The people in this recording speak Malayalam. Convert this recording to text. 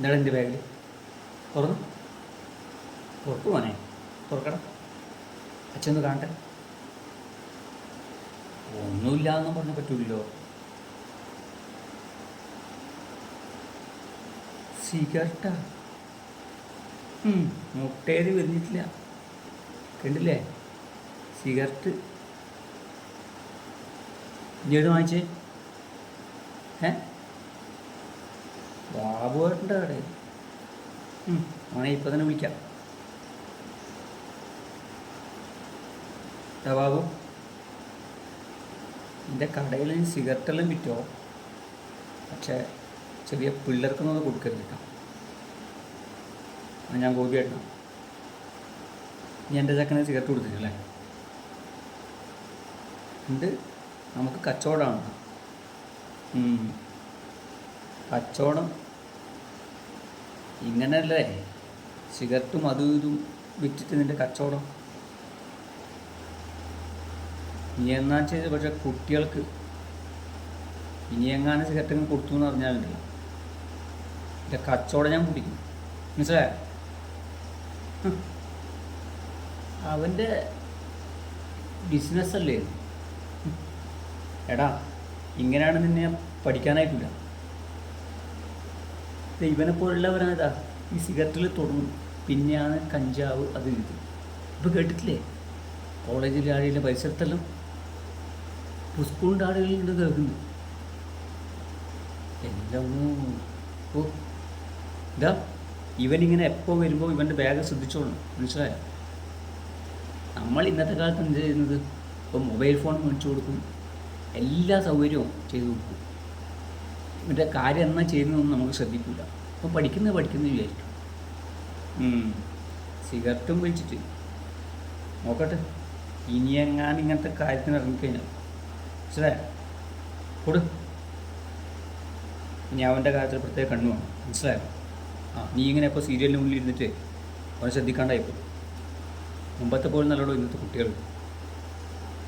എന്താണ് എന്റെ ബാഗിൽ തുറന്നു. തുറക്കു മോനെ. തുറക്കണം അച്ഛനൊന്ന് കാണട്ടെ. ഒന്നുമില്ല എന്നും പറഞ്ഞ പറ്റൂല്ലോ സിഗരറ്റാ? മുട്ടേരി വരുന്നിട്ടില്ല കണ്ടില്ലേ? സിഗരറ്റ്. ഇനി വാങ്ങിച്ചേ? ഏ? ബാബുവേട്ടന്റെ കടയിൽ അങ്ങനെ ഇപ്പം തന്നെ വിളിക്കാം. ബാബു എന്റെ കടയിൽ സിഗരറ്റെല്ലാം വിറ്റോ? പക്ഷേ ചെറിയ പിള്ളേർക്കൊന്നും അത് കൊടുക്കരുത് കേട്ടോ. ഞാൻ ആയിട്ടാ? നീ എന്റെ ചക്കനെ സിഗരറ്റ് കൊടുത്തിട്ടില്ലേ ഉണ്ട്. നമുക്ക് കച്ചവടമാണ്. കച്ചവടം. ഇങ്ങനല്ലേ? സിഗരറ്റും അതും ഇതും വിറ്റിട്ട് നിന്റെ കച്ചവടം. ഇനി എന്നാ ചെയ്ത്? പക്ഷെ കുട്ടികൾക്ക് ഇനി എങ്ങാനും സിഗരറ്റ് കൊടുത്തു എന്ന് പറഞ്ഞാലുണ്ടല്ലോ എന്റെ കച്ചവടം ഞാൻ കുടിക്കും. മനസ്സിലായോ? അവന്റെ ബിസിനസ്സല്ലേ? എടാ ഇങ്ങനെയാണ് നിന്നെ പഠിക്കാനായിട്ടില്ല ഇവനെ പോലുള്ളവരാണ് ഇതാ ഈ സിഗരറ്റിൽ തുടങ്ങും പിന്നെയാണ് കഞ്ചാവ് അത് ഇത് ഇപ്പോൾ കേട്ടിട്ടില്ലേ? കോളേജിലെ ആളുകളുടെ പരിസരത്തെല്ലാം സ്കൂളിന്റെ ആളുകളുണ്ട് കേൾക്കുന്നു. എല്ലാം ഓ. ഇതാ ഇവനിങ്ങനെ എപ്പോൾ വരുമ്പോൾ ഇവന്റെ ബാഗ് ശ്രദ്ധിച്ചോളണം. മനസ്സിലായോ? നമ്മൾ ഇന്നത്തെ കാലത്ത് എന്ത് ചെയ്യുന്നത്? ഇപ്പോൾ മൊബൈൽ ഫോൺ മേടിച്ചു കൊടുക്കും. എല്ലാ സൗകര്യവും ചെയ്തു കൊടുക്കും. ഇവന്റെ കാര്യം എന്നാ ചെയ്യുന്നതെന്ന് നമുക്ക് ശ്രദ്ധിക്കില്ല അപ്പോൾ പഠിക്കുന്നത് പഠിക്കുന്നത് വിചാരിക്കും. സിഗരറ്റും വലിച്ചിട്ട് നോക്കട്ടെ. ഇനി എങ്ങാനും ഇങ്ങനത്തെ കാര്യത്തിന് ഇറങ്ങിക്കഴിഞ്ഞാൽ മനസ്സിലായോ? കൊടു. ഇനി അവന്റെ കാര്യത്തിൽ പ്രത്യേക കണ്ണു വേണം. മനസ്സിലായോ? ആ നീ ഇങ്ങനെ ഇപ്പോൾ സീരിയലിന് മുന്നിൽ ഇരുന്നിട്ട് അവനെ ശ്രദ്ധിക്കാണ്ടായിപ്പോ. മുമ്പത്തെ പോലെ നല്ലോണം ഇന്നത്തെ കുട്ടികൾ.